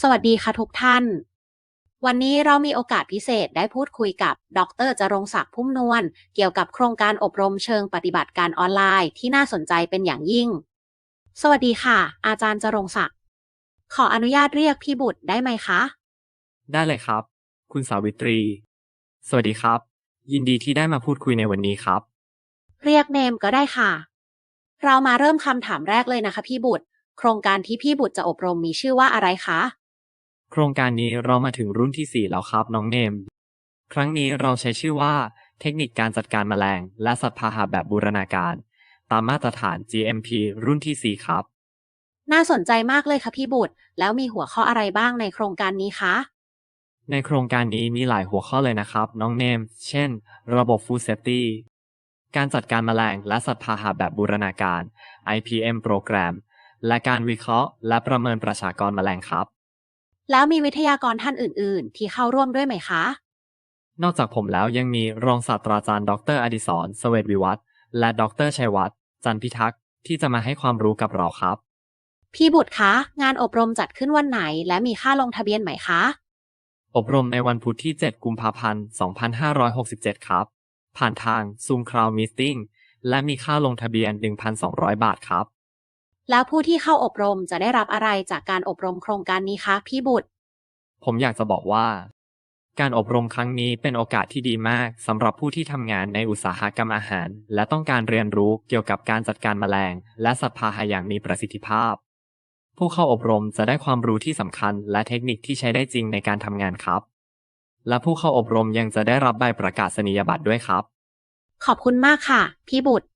สวัสดีค่ะทุกท่าน วันนี้เรามีโอกาสพิเศษได้พูดคุยกับ ดรจรงศักดิ์พุ่มนวลเกี่ยวกับโครงการอบรมเชิงปฏิบัติการออนไลน์ที่น่าสนใจเป็นอย่างยิ่ง สวัสดีค่ะ อาจารย์จรงศักดิ์ขออนุญาตเรียกพี่บุตรได้ไหมคะ ได้เลยครับ คุณสาวิตรี สวัสดีครับ ยินดีที่ได้มาพูดคุยในวันนี้ครับ เรียกเนมก็ได้ค่ะ เรามาเริ่มคำถามแรกเลยนะคะ พี่บุตร โครงการที่พี่บุตรจะอบรมมีชื่อว่าอะไรคะ โครงการนี้เรามาถึงรุ่นที่ 4 แล้วครับน้องเนม ครั้งนี้เราใช้ชื่อว่าเทคนิคการจัดการแมลง และสัตว์พาหะแบบบูรณาการ ตามมาตรฐาน GMP รุ่นที่ 4 ครับ น่าสนใจมากเลยค่ะพี่บุตร แล้วมีหัวข้ออะไรบ้างในโครงการนี้คะ ในโครงการนี้มีหลายหัวข้อเลยนะครับ น้องเนม เช่น ระบบ Food Safety การจัดการแมลงและสัตว์พาหะแบบบูรณาการ IPM โปรแกรม และการวิเคราะห์ และประเมินประชากรแมลงครับ แล้วมีวิทยากรท่านอื่น ๆ ที่เข้าร่วมด้วยไหมคะ นอกจากผมแล้วยังมีรองศาสตราจารย์ดรอดิศรเสเวตวิวัฒน์และดรชัยวัฒน์จันพิทักษ์ที่จะมาให้ความรู้กับเราครับ พี่บุตรคะ งานอบรมจัดขึ้นวันไหน และมีค่าลงทะเบียนไหมคะ อบรมในวันพุธที่ 7 กุมภาพันธ์ 2567 ครับ ผ่านทาง Zoom Crowd Meeting และมีค่าลงทะเบียน 1,200 บาทครับ แล้วผู้ที่เข้าอบรมจะได้รับอะไรจากการอบรมโครงการนี้คะพี่บุตร ผมอยากจะบอกว่า การอบรมครั้งนี้เป็นโอกาสที่ดีมากสำหรับผู้ที่ทำงานในอุตสาหกรรมอาหาร และต้องการเรียนรู้เกี่ยวกับการจัดการแมลง และสัตว์พาหะอย่างมีประสิทธิภาพ ผู้เข้าอบรมจะได้ความรู้ที่สำคัญ และเทคนิคที่ใช้ได้จริงในการทำงานครับ และผู้เข้าอบรมยังจะได้รับใบประกาศนียบัตรด้วยครับ ขอบคุณมากค่ะ พี่บุตร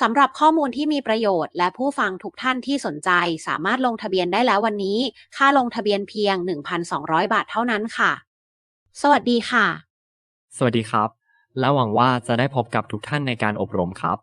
สำหรับข้อมูลที่มีประโยชน์และผู้ฟังทุกท่านที่สนใจ สามารถลงทะเบียนได้แล้ววันนี้ ค่าลงทะเบียนเพียง 1,200 บาทเท่านั้นค่ะ สวัสดีค่ะ สวัสดีครับ และหวังว่าจะได้พบกับทุกท่านในการอบรมครับ